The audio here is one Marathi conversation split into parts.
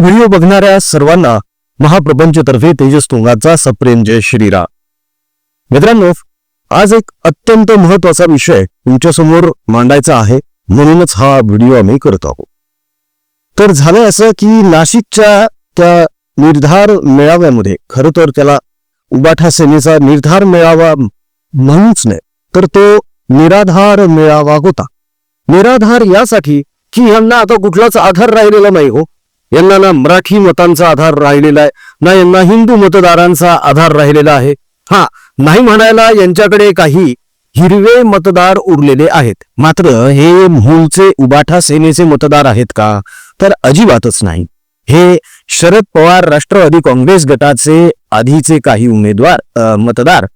व्हिडिओ बघणाऱ्या सर्वांना महाप्रपंचतर्फे तेजस तुंगाचा सप्रेम जय श्रीराम. मित्रांनो आज एक अत्यंत महत्त्वाचा विषय तुमच्यासमोर मांडायचा आहे म्हणूनच हा व्हिडिओ आम्ही करत आहोत. तर झालंय असं की नाशिकच्या त्या निर्धार मेळाव्यामध्ये खरं तर त्याला उबाठा सेनेचा निर्धार मेळावा म्हणूनच नाही तर तो निराधार मेळावा होता. निराधार यासाठी की यांना आता कुठलाच आधार राहिलेला नाही हो. यांना ना मराठी मतांचा आधार राहिलेला आहे. ना यांना हिंदू मतदारांचा आधार राहिलेला आहे. हा नाही म्हणायला यांच्याकडे काही हिरवे मतदार उरलेले आहेत. मात्र हे मूळचे उबाठा सेनेचे मतदार आहेत का? तर अजिबातच नाही. हे शरद पवार राष्ट्रवादी काँग्रेस गटाचे आधीचे काही उमेदवार मतदार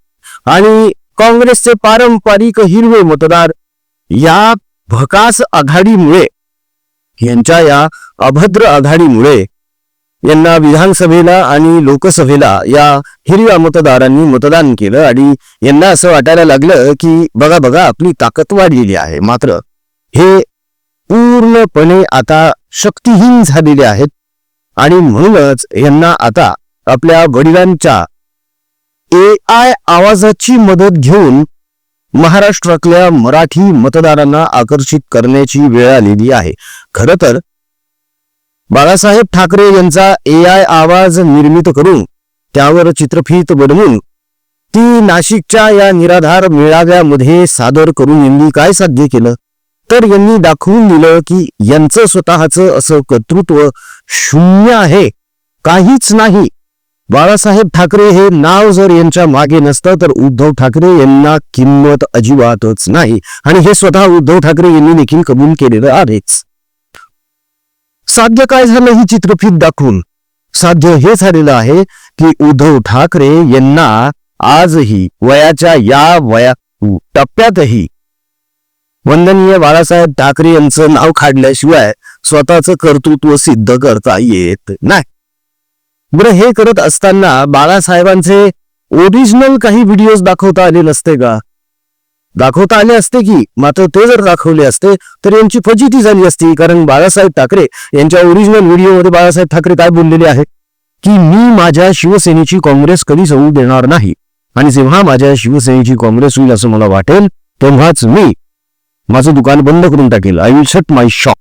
आणि काँग्रेसचे पारंपरिक हिरवे मतदार या भकास आघाडीमुळे यांच्या या अभद्र आघाडीमुळे यांना विधानसभेला आणि लोकसभेला या हिरव्या मतदारांनी मतदान केलं आणि यांना असं वाटायला लागलं की बघा बघा आपली ताकद वाढलेली आहे. मात्र हे पूर्णपणे आता शक्तिहीन झालेले आहेत आणि म्हणूनच यांना आता आपल्या वडिलांच्या ए आय आवाजाची मदत घेऊन महाराष्ट्रातल्या मराठी मतदारांना आकर्षित करण्याची वेळ आलेली आहे. खरं तर बाळासाहेब ठाकरे यांचा ए आय आवाज निर्मित करून त्यावर चित्रफित बनवून ती नाशिकच्या या निराधार मेळाव्यामध्ये सादर करून यांनी काय साध्य केलं? तर यांनी दाखवून दिलं की यांचं स्वतःचं असं कर्तृत्व शून्य आहे काहीच नाही. बाळासाहेब ठाकरे हे नाव जर यांच्या मागे नसतं तर उद्धव ठाकरे यांना किंमत अजिबातच नाही. आणि हे स्वतः उद्धव ठाकरे यांनी देखील कबूल केलेलं आहेच. साध्य काय झालं ही चित्रफित दाखवून? साध्य हे झालेलं आहे की उद्धव ठाकरे यांना आजही वयाच्या या वया टप्प्यातही वंदनीय बाळासाहेब ठाकरे यांचं नाव काढल्याशिवाय स्वतःचं कर्तृत्व सिद्ध करता येत नाही. बरं हे करत असताना बाळासाहेबांचे ओरिजिनल काही व्हिडिओज दाखवता आले नसते का? दाखवता आले असते की? मात्र ते जर दाखवले असते तर यांची फजिती झाली असती. कारण बाळासाहेब ठाकरे यांच्या ओरिजिनल व्हिडिओमध्ये बाळासाहेब ठाकरे काय बोललेले आहे की मी माझ्या शिवसेनेची काँग्रेस कधीच होऊ देणार नाही. आणि जेव्हा माझ्या शिवसेनेची काँग्रेस होईल असं मला वाटेल तेव्हाच मी माझं दुकान बंद करून टाकेल. I will shut my shop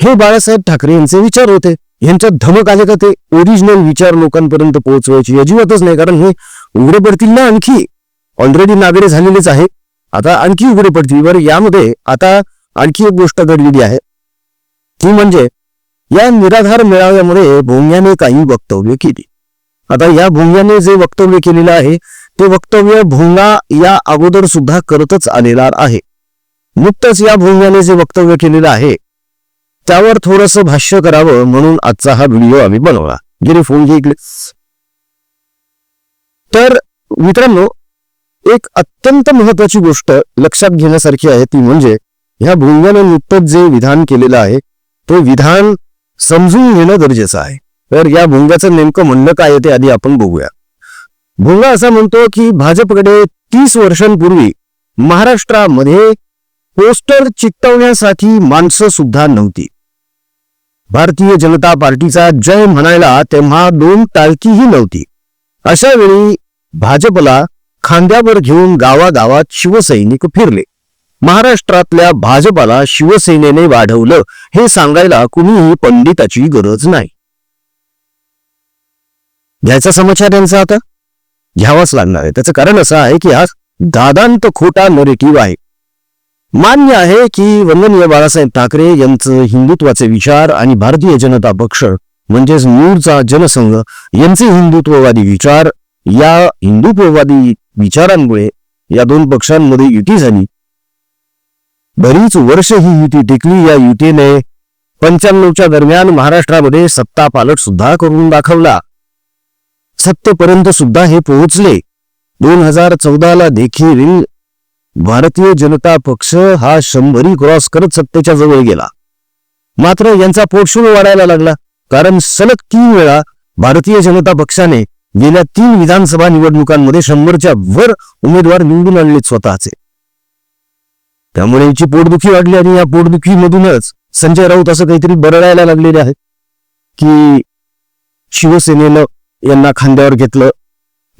हे बाळासाहेब ठाकरे यांचे विचार होते. यांच्यात धमक आले का ते ओरिजिनल विचार लोकांपर्यंत पोहोचवायची अजिबातच नाही कारण हे उघडे पडतील ना आणखी? ऑलरेडी नागरे झालेलेच आहे. आता आणखी उघडे पडतील. बरं यामध्ये आता आणखी एक गोष्ट घडलेली आहे. ती म्हणजे या निराधार मेळाव्यामध्ये भोंग्याने काही वक्तव्य केली. आता या भोंग्याने जे वक्तव्य केलेलं आहे ते वक्तव्य भोंगा या अगोदर सुद्धा करतच आलेला आहे. नुकतंच या भोंग्याने जे वक्तव्य केलेलं आहे त्यावर थोडस भाष्य करावं म्हणून आजचा हा व्हिडिओ आम्ही बनवला. गेले फोन घेतले तर मित्रांनो एक अत्यंत महत्वाची गोष्ट लक्षात घेण्यासारखी आहे ती म्हणजे ह्या भोंग्यानं नुकतंच जे विधान केलेलं आहे ते विधान समजून घेणं गरजेचं आहे. तर या भोंग्याचं नेमकं म्हणणं काय आहे ते आधी आपण बघूया. भोंगा असा म्हणतो की भाजपकडे तीस वर्षांपूर्वी महाराष्ट्रामध्ये पोस्टर चिकटवण्यासाठी माणसं सुद्धा नव्हती. भारतीय जनता पार्टीचा जय म्हणायला तेव्हा दोन टाळकीही नव्हती. अशा वेळी भाजपला खांद्यावर घेऊन गावागावात शिवसैनिक फिरले. महाराष्ट्रातल्या भाजपाला शिवसेनेने वाढवलं हे सांगायला कुणीही पंडिताची गरज नाही. घ्यायचा समाचार यांचा आता? घ्यावाच लागणार आहे. त्याचं कारण असं आहे की हा दादांत खोटा नरेटिव्ह आहे. मान्य आहे की वंदनीय बाळासाहेब ठाकरे यांचं हिंदुत्वाचे विचार आणि भारतीय जनता पक्ष म्हणजेच मूळचा जनसंघ यांचे हिंदुत्ववादी विचार या हिंदुत्ववादी विचारांमुळे या दोन पक्षांमध्ये युती झाली. बरीच वर्ष ही युती टिकली या युतीने पंच्याण्णवच्या दरम्यान महाराष्ट्रामध्ये सत्ता पालट सुद्धा करून दाखवला. सत्तेपर्यंत सुद्धा हे पोहोचले. दोन हजार चौदाला देखील भारतीय जनता पक्ष हा शंभरी क्रॉस करत सत्तेच्या जवळ गेला. मात्र यांचा पोटशूळ वाढायला लागला. कारण सलग तीन वेळा भारतीय जनता पक्षाने गेल्या तीन विधानसभा निवडणुकांमध्ये शंभरच्या वर उमेदवार निवडून आणले स्वतःचे. त्यामुळे याची पोटदुखी वाढली आणि या पोटदुखीमधूनच संजय राऊत असं काहीतरी बरडायला लागलेले आहे. की शिवसेनेनं यांना खांद्यावर घेतलं.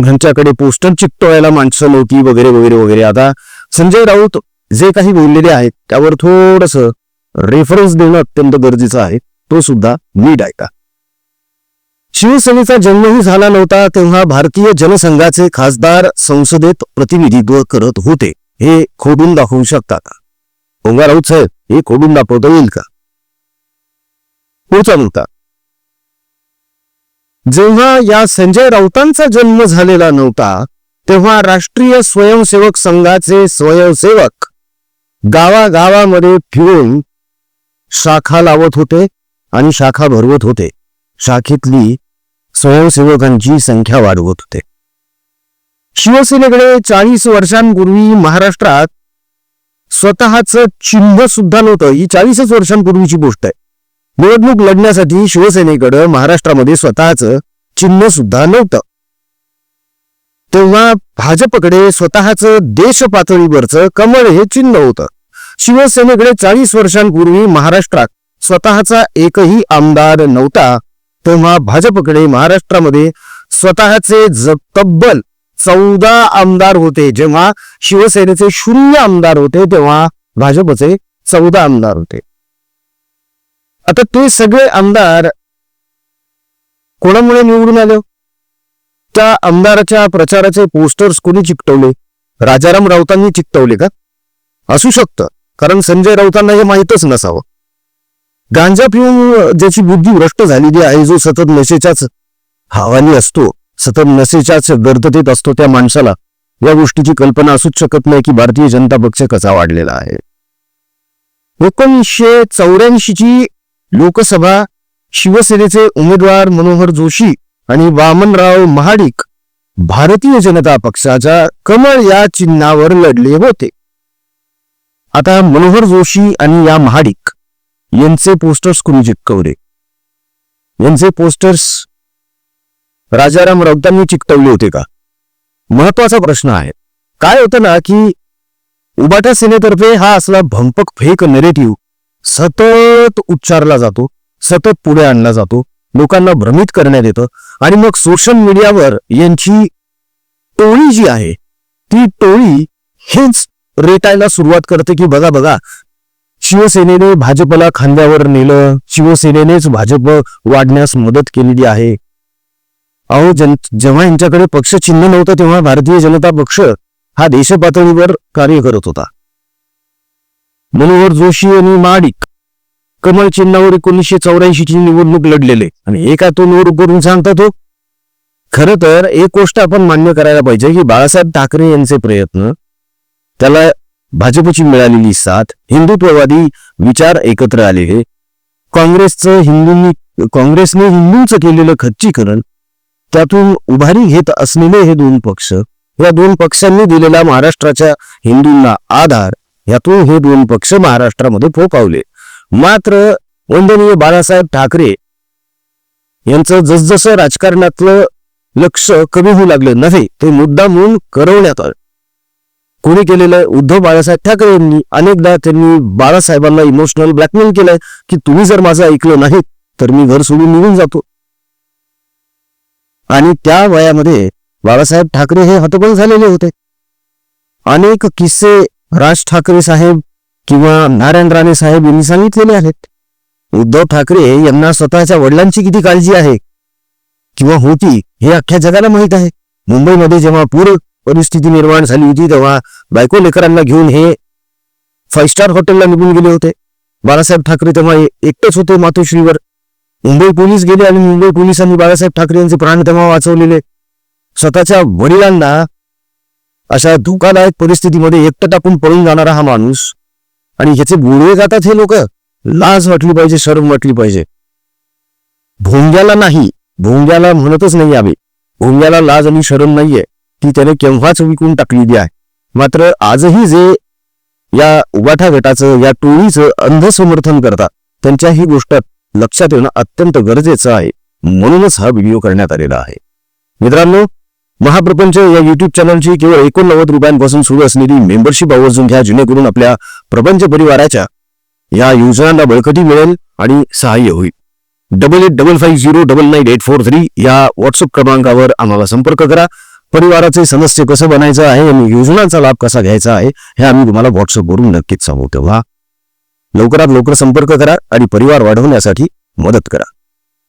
ह्यांच्याकडे पोस्टर चिकटवायला माणसं नव्हती वगैरे वगैरे वगैरे. आता संजय राऊत जे काही बोललेले आहेत त्यावर थोडस रेफरन्स देणं अत्यंत गरजेचं आहे. तो सुद्धा नीट ऐका. शिवसेनेचा जन्मही झाला नव्हता तेव्हा भारतीय जनसंघाचे खासदार संसदेत प्रतिनिधित्व करत होते. हे खोडून दाखवू शकता का? गोंगा राऊत साहेब हे खोडून दाखवता येईल का? पुढचा मुद्दा. जेव्हा या संजय राऊतांचा जन्म झालेला नव्हता तेव्हा राष्ट्रीय स्वयंसेवक संघाचे स्वयंसेवक गावागावामध्ये फिरून शाखा लावत होते आणि शाखा भरवत होते. शाखेतली स्वयंसेवकांची संख्या वाढवत होते. शिवसेनेकडे चाळीस वर्षांपूर्वी महाराष्ट्रात स्वतःच चिन्ह सुद्धा नव्हतं. ही चाळीसच वर्षांपूर्वीची गोष्ट आहे. निवडणूक लढण्यासाठी शिवसेनेकडं महाराष्ट्रामध्ये स्वतःच चिन्ह सुद्धा नव्हतं. तेव्हा भाजपकडे स्वतःच देश पातळीवरचं कमळ हे चिन्ह होतं. शिवसेनेकडे चाळीस वर्षांपूर्वी महाराष्ट्रात स्वतःचा एकही आमदार नव्हता तेव्हा भाजपकडे महाराष्ट्रामध्ये स्वतःचे तब्बल चौदा आमदार होते. जेव्हा शिवसेनेचे शून्य आमदार होते तेव्हा भाजपचे चौदा आमदार होते. आता ते सगळे आमदार कोणामुळे निवडून आले हो? त्या आमदाराच्या प्रचाराचे पोस्टर्स कोणी चिकटवले? राजाराम राऊतांनी चिकटवले का? असू शकतं कारण संजय राऊतांना हे माहीतच नसावं. गांजा पिऊन ज्याची बुद्धी भ्रष्ट झालेली आहे जो सतत नशेच्याच हवानी असतो सतत नशेच्याच गर्दतेत असतो त्या माणसाला या गोष्टीची कल्पना असूच शकत नाही की भारतीय जनता पक्ष कसा वाढलेला आहे. एकोणीसशे चौऱ्याऐंशीची लोकसभा शिवसेनेचे उमेदवार मनोहर जोशी आणि वामनराव महाडिक भारतीय जनता पक्षाच्या कमळ या चिन्हावर लढले होते. आता मनोहर जोशी आणि या महाडिक यांचे पोस्टर्स कुणी चिटकवले यांचे पोस्टर्स राजाराम राऊतांनी चिकटवले होते का? महत्त्वाचा प्रश्न आहे. काय होतं ना की उबाटा सेनेतर्फे हा असला भंपक फेक नेरेटिव्ह सतत उच्चारला जातो सतत पुढे आणला जातो लोकांना भ्रमित करण्यात येतं. आणि मग सोशल मीडियावर यांची टोळी जी आहे ती टोळी हेच रेटायला सुरुवात करते की बघा बघा शिवसेनेने भाजपला खांद्यावर नेलं शिवसेनेनेच भाजप वाढण्यास मदत केलेली आहे. अहो जन जेव्हा यांच्याकडे पक्ष चिन्ह नव्हतं तेव्हा भारतीय जनता पक्ष हा देशपातळीवर कार्य करत होता. मनोहर जोशी आणि माडिक कमल चिन्हावर एकोणीसशे चौऱ्याऐंशीची निवडणूक लढलेले आणि एकातून काय करून सांगता तो हो? खर तर एक गोष्ट आपण मान्य करायला पाहिजे की बाळासाहेब ठाकरे यांचे प्रयत्न त्याला भाजपची मिळालेली साथ हिंदुत्ववादी विचार एकत्र आलेले काँग्रेसचं हिंदूंनी काँग्रेसने हिंदूंचं केलेलं खच्चीकरण त्यातून उभारी घेत असलेले हे दोन पक्ष या दोन पक्षांनी दिलेला महाराष्ट्राच्या हिंदूंना आधार यातून हे दोन पक्ष महाराष्ट्रामध्ये फोकावले मात्र वंदनीय बाळासाहेब ठाकरे यांचं जसजसं राजकारणातलं लक्ष कमी होऊ लागलं नव्हे ते मुद्दामून करवण्यात आलं. कोणी केलेलं उद्धव बाळासाहेब ठाकरे यांनी अनेकदा त्यांनी बाळासाहेबांना इमोशनल ब्लॅकमेल केलंय की तुम्ही जर माझं ऐकलं नाही तर मी घर सोडून निघून जातो. आणि त्या वयामध्ये बाळासाहेब ठाकरे हे हतबल झालेले होते. अनेक किस्से राज ठाकरे साहेब किंवा नारायण राणे साहेब यांनी सांगितलेले आहेत. उद्धव ठाकरे यांना स्वतःच्या वडिलांची किती काळजी आहे? किंवा होती हे अख्ख्या जगाला माहीत आहे. मुंबईमध्ये जेव्हा पूर परिस्थिती निर्माण झाली होती तेव्हा बायको लेकरांना घेऊन हे फाईव्ह स्टार हॉटेलला निघून गेले होते. बाळासाहेब ठाकरे तेव्हा एकटेच होते मातोश्रीवर. मुंबई पोलीस गेले आणि मुंबई पोलिसांनी बाळासाहेब ठाकरे यांचे प्राण तेव्हा वाचवलेले. स्वतःच्या वडिलांना अशा धोकादायक परिस्थितीमध्ये एकटं टाकून पळून जाणारा हा माणूस आणि ह्याचे बुडवे जातात हे लोक? लाज वाटली पाहिजे शरम वाटली पाहिजे. भोंग्याला नाही भोंग्याला म्हणतच नाही आम्ही. भोंग्याला लाज आणि शरम नाहीये. ती त्याने केव्हाच विकून टाकलेली आहे. मात्र आजही जे या उबाठा गटाचं या टोळीचं अंध समर्थन करतात त्यांच्या ही गोष्ट लक्षात येणं अत्यंत गरजेचं आहे. म्हणूनच हा व्हिडिओ करण्यात आलेला आहे. मित्रांनो महाप्रपंच या युट्यूब चॅनलची केवळ एकोणनव्वद रुपयांपासून सुरू असलेली मेंबरशिप आवर्जून घ्या जेणेकरून आपल्या प्रपंच परिवाराच्या या योजनांना बळकटी मिळेल आणि सहाय्य होईल. Double eight double five zero double nine eight four three या व्हॉट्सअप क्रमांकावर आम्हाला संपर्क करा. परिवाराचे सदस्य कसं बनायचं आहे आणि योजनांचा लाभ कसा घ्यायचा आहे हे आम्ही तुम्हाला व्हॉट्सअपवरून नक्कीच सांगू तेव्हा. लवकरात लवकर संपर्क करा आणि परिवार वाढवण्यासाठी मदत करा.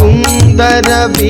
सुंदर भी